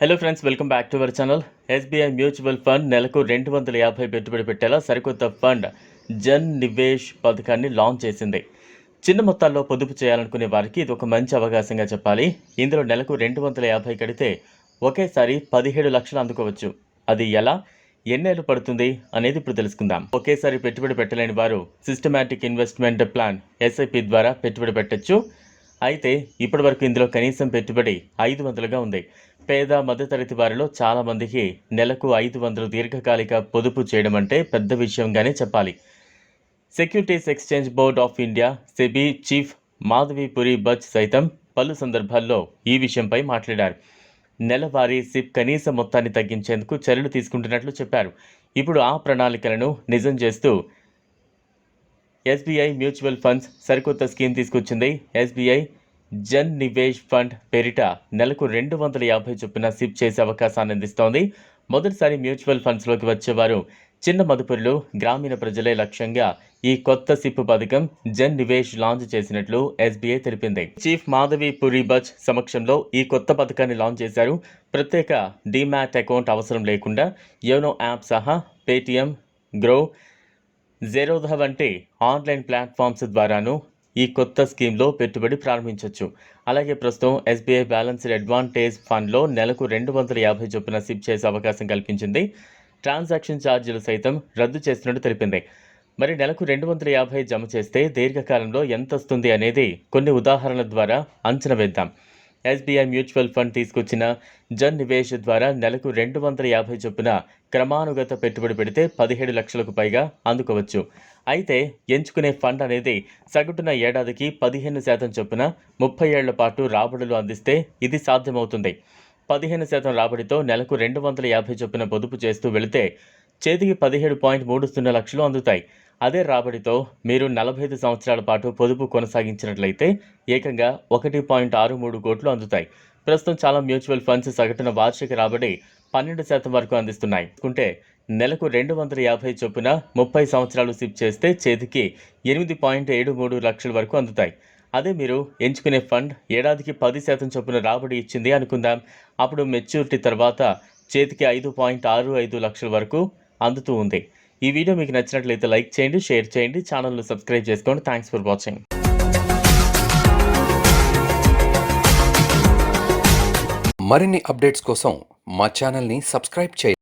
Hello friends welcome back to our channel SBI mutual fund నెలకు రెండు వందల యాభై పెట్టుబడి పెట్టేలా సరికొత్త ఫండ్ జన్ నివేష్ పథకాన్ని లాంచ్ చేసింది. చిన్న మొత్తాల్లో పొదుపు చేయాలనుకునే వారికి ఇది ఒక మంచి అవకాశంగా చెప్పాలి. ఇందులో నెలకు రెండు వందల యాభై కడితే ఒకేసారి పదిహేడు లక్షలు అందుకోవచ్చు. అది ఎలా? ఎన్నేళ్ళు పడుతుంది అనేది ఇప్పుడు తెలుసుకుందాం. ఒకేసారి పెట్టుబడి పెట్టలేని వారు సిస్టమాటిక్ ఇన్వెస్ట్మెంట్ ప్లాన్ ఎస్ఐపి ద్వారా పెట్టుబడి పెట్టచ్చు. అయితే ఇప్పటివరకు ఇందులో కనీసం పెట్టుబడి ఐదు వందలుగా ఉంది. పేద మధ్యతరగతి వారిలో చాలామందికి నెలకు ఐదు వందలు దీర్ఘకాలిక పొదుపు చేయడం అంటే పెద్ద విషయంగానే చెప్పాలి. Securities exchange board of India SEBI chief Madhavi Puri Buch సైతం పలు సందర్భాల్లో ఈ విషయంపై మాట్లాడారు. నెలవారీ సిప్ కనీస మొత్తాన్ని తగ్గించేందుకు చర్యలు తీసుకుంటున్నట్లు చెప్పారు. ఇప్పుడు ఆ ప్రణాళికలను నిజం చేస్తూ ఎస్బీఐ మ్యూచువల్ ఫండ్స్ సరికొత్త స్కీమ్ తీసుకొచ్చింది. ఎస్బీఐ జన్ నివేష్ ఫండ్ పేరిట నెలకు రెండు వందల యాభై చొప్పున సిప్ చేసే అవకాశాన్ని అందిస్తోంది. మొదటిసారి మ్యూచువల్ ఫండ్స్లోకి వచ్చేవారు చిన్న మదుపురులు గ్రామీణ ప్రజలే లక్ష్యంగా ఈ కొత్త సిప్ పథకం జన్ నివేష్ లాంచ్ చేసినట్లు ఎస్బీఐ తెలిపింది. చీఫ్ మాధవి పురి బజ్ సమక్షంలో ఈ కొత్త పథకాన్ని లాంచ్ చేశారు. ప్రత్యేక డీమ్యాట్ అకౌంట్ అవసరం లేకుండా యోనో యాప్ సహా పేటీఎం గ్రో జెరోధ వంటి ఆన్లైన్ ప్లాట్ఫామ్స్ ద్వారాను ఈ కొత్త స్కీమ్లో పెట్టుబడి ప్రారంభించవచ్చు అలాగే ప్రస్తుతం ఎస్బీఐ బ్యాలెన్స్డ్ అడ్వాంటేజ్ ఫండ్లో నెలకు రెండు వందల యాభై చొప్పున సిప్ చేసే అవకాశం కల్పించింది. ట్రాన్సాక్షన్ ఛార్జీలు సైతం రద్దు చేస్తున్నట్టు తెలిపింది. మరి నెలకు రెండు వందల యాభై జమ చేస్తే దీర్ఘకాలంలో ఎంత వస్తుంది అనేది కొన్ని ఉదాహరణల ద్వారా అంచనా వేద్దాం. ఎస్బీఐ మ్యూచువల్ ఫండ్ తీసుకొచ్చిన జన్ నివేష్ ద్వారా నెలకు రెండు వందల యాభై చొప్పున క్రమానుగత పెట్టుబడి పెడితే పదిహేడు లక్షలకు పైగా అందుకోవచ్చు. అయితే ఎంచుకునే ఫండ్ అనేది సగటున ఏడాదికి పదిహేను శాతం చొప్పున ముప్పై ఏళ్ళ పాటు రాబడులు అందిస్తే ఇది సాధ్యమవుతుంది. పదిహేను శాతం రాబడితో నెలకు రెండు వందల యాభై చొప్పున పొదుపు చేస్తూ వెళితే చేతికి పదిహేడు పాయింట్ మూడు సున్నా లక్షలు అందుతాయి. అదే రాబడితో మీరు నలభై ఐదు సంవత్సరాల పాటు పొదుపు కొనసాగించినట్లయితే ఏకంగా ఒకటి పాయింట్ ఆరు మూడు కోట్లు అందుతాయి. ప్రస్తుతం చాలా మ్యూచువల్ ఫండ్స్ సగటున వార్షిక రాబడి పన్నెండు శాతం వరకు అందిస్తున్నాయి. అనుకుంటే నెలకు రెండు వందల యాభై చొప్పున ముప్పై సంవత్సరాలు సిప్ చేస్తే చేతికి ఎనిమిది పాయింట్ ఏడు మూడు లక్షల వరకు అందుతాయి. అదే మీరు ఎంచుకునే ఫండ్ ఏడాదికి పది శాతం చొప్పున రాబడి ఇచ్చింది అనుకుందాం. అప్పుడు మెచ్యూరిటీ తర్వాత చేతికి ఐదు పాయింట్ ఆరు ఐదు లక్షల వరకు అందుతూ ఉంది. ఈ వీడియో మీకు నచ్చినట్లయితే లైక్ చేయండి షేర్ చేయండి ఛానల్ను సబ్స్క్రైబ్ చేసుకోండి. Thanks for watching. మరిన్ని అప్డేట్స్ కోసం మా ఛానల్ని సబ్స్క్రైబ్ చేయండి.